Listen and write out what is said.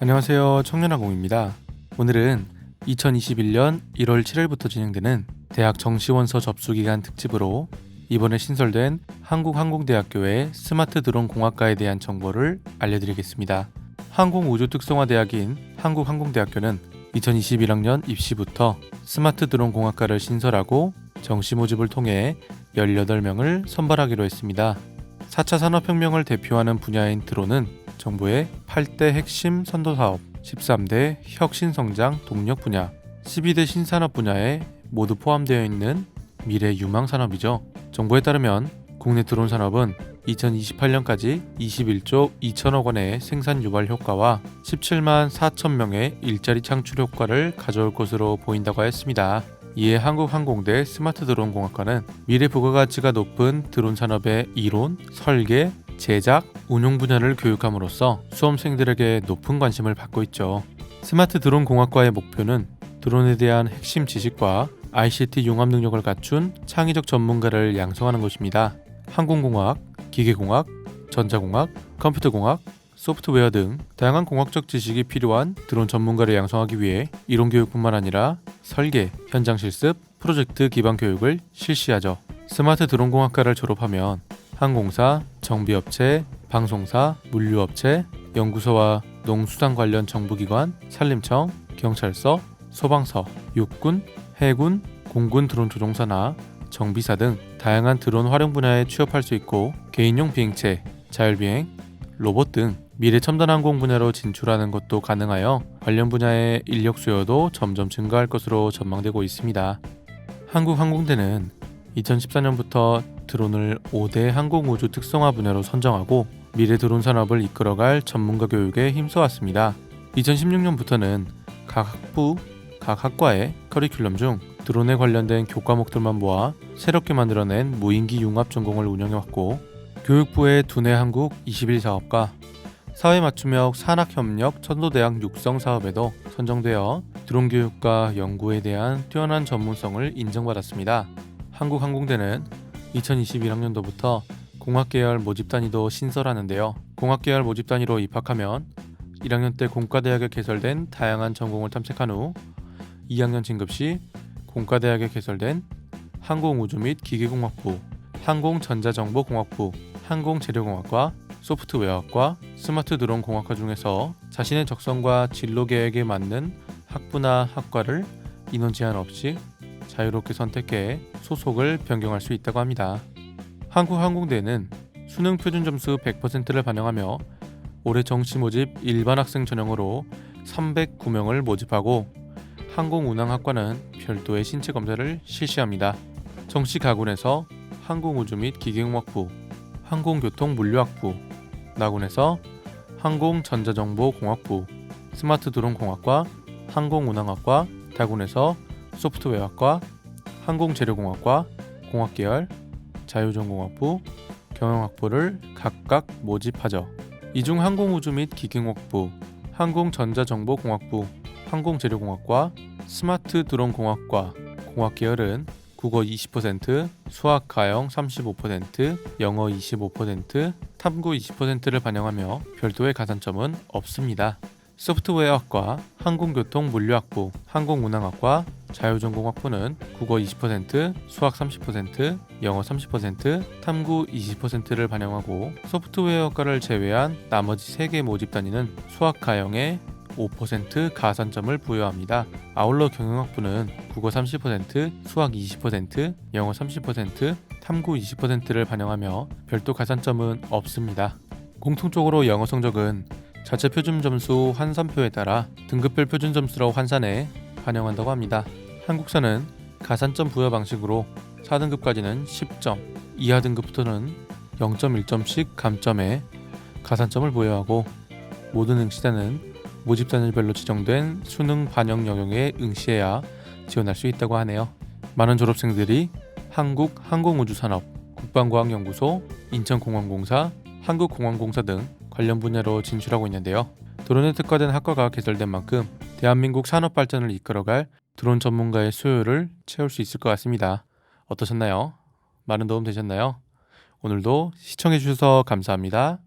안녕하세요. 청년아공입니다. 오늘은 2021년 1월 7일부터 진행되는 대학 정시원서 접수 기간 특집으로 이번에 신설된 한국항공대학교의 스마트 드론 공학과에 대한 정보를 알려드리겠습니다. 항공우주특성화대학인 한국항공대학교는 2021학년 입시부터 스마트 드론 공학과를 신설하고 정시 모집을 통해 18명을 선발하기로 했습니다. 4차 산업혁명을 대표하는 분야인 드론은 정부의 8대 핵심 선도 사업, 13대 혁신 성장 동력 분야, 12대 신산업 분야에 모두 포함되어 있는 미래 유망 산업이죠. 정부에 따르면 국내 드론 산업은 2028년까지 21조 2천억 원의 생산 유발 효과와 17만 4천 명의 일자리 창출 효과를 가져올 것으로 보인다고 했습니다. 이에 한국항공대 스마트 드론 공학과는 미래 부가가치가 높은 드론 산업의 이론, 설계, 제작, 운용 분야를 교육함으로써 수험생들에게 높은 관심을 받고 있죠. 스마트 드론 공학과의 목표는 드론에 대한 핵심 지식과 ICT 융합 능력을 갖춘 창의적 전문가를 양성하는 것입니다. 항공공학, 기계공학, 전자공학, 컴퓨터공학, 소프트웨어 등 다양한 공학적 지식이 필요한 드론 전문가를 양성하기 위해 이론 교육뿐만 아니라 설계, 현장 실습, 프로젝트 기반 교육을 실시하죠. 스마트 드론 공학과를 졸업하면 항공사, 정비업체, 방송사, 물류업체, 연구소와 농수산 관련 정부기관, 산림청, 경찰서, 소방서, 육군, 해군, 공군 드론 조종사나 정비사 등 다양한 드론 활용 분야에 취업할 수 있고 개인용 비행체, 자율비행, 로봇 등 미래 첨단 항공 분야로 진출하는 것도 가능하여 관련 분야의 인력 수요도 점점 증가할 것으로 전망되고 있습니다. 한국항공대는 2014년부터 드론을 5대 항공우주 특성화 분야로 선정하고 미래 드론 산업을 이끌어갈 전문가 교육에 힘써왔습니다. 2016년부터는 각 학부, 각 학과의 커리큘럼 중 드론에 관련된 교과목들만 모아 새롭게 만들어낸 무인기 융합 전공을 운영해왔고 교육부의 두뇌 한국 21 사업과 사회 맞춤형 산학협력 천도대학 육성 사업에도 선정되어 드론 교육과 연구에 대한 뛰어난 전문성을 인정받았습니다. 한국항공대는 2021학년도부터 공학계열 모집 단위도 신설하는데요. 공학계열 모집 단위로 입학하면 1학년 때 공과대학에 개설된 다양한 전공을 탐색한 후 2학년 진급 시 공과대학에 개설된 항공우주 및 기계공학부, 항공전자정보공학부, 항공재료공학과, 소프트웨어학과, 스마트 드론 공학과 중에서 자신의 적성과 진로 계획에 맞는 학부나 학과를 인원 제한 없이 자유롭게 선택해 소속을 변경할 수 있다고 합니다. 한국항공대는 수능 표준 점수 100%를 반영하며 올해 정시 모집 일반 학생 전형으로 309명을 모집하고 항공운항학과는 별도의 신체 검사를 실시합니다. 정시 가군에서 항공우주 및 기계공학부, 항공교통물류학부, 나군에서 항공전자정보공학부, 스마트 드론 공학과, 항공운항학과, 다군에서 소프트웨어학과, 항공재료공학과, 공학계열, 자유전공학부, 경영학부를 각각 모집하죠. 이중 항공우주 및 기계공학부, 항공전자정보공학부, 항공재료공학과, 스마트 드론 공학과, 공학계열은 국어 20%, 수학 가형 35%, 영어 25%, 탐구 20%를 반영하며 별도의 가산점은 없습니다. 소프트웨어학과, 항공교통물류학부, 항공운항학과, 자유전공학부는 국어 20%, 수학 30%, 영어 30%, 탐구 20%를 반영하고 소프트웨어학과를 제외한 나머지 3개 모집 단위는 수학 가형에 5% 가산점을 부여합니다. 아울러 경영학부는 국어 30%, 수학 20%, 영어 30%, 탐구 20%를 반영하며 별도 가산점은 없습니다. 공통적으로 영어 성적은 자체 표준 점수 환산표에 따라 등급별 표준 점수로 환산해 반영한다고 합니다. 한국사는 가산점 부여 방식으로 4등급까지는 10점, 이하 등급부터는 0.1점씩 감점해 가산점을 부여하고 모든 응시자는 모집 단일별로 지정된 수능 반영 영역에 응시해야 지원할 수 있다고 하네요. 많은 졸업생들이 한국 항공우주산업, 국방과학연구소, 인천공항공사, 한국공항공사 등 관련 분야로 진출하고 있는데요. 드론에 특화된 학과가 개설된 만큼 대한민국 산업 발전을 이끌어갈 드론 전문가의 수요를 채울 수 있을 것 같습니다. 어떠셨나요? 많은 도움 되셨나요? 오늘도 시청해 주셔서 감사합니다.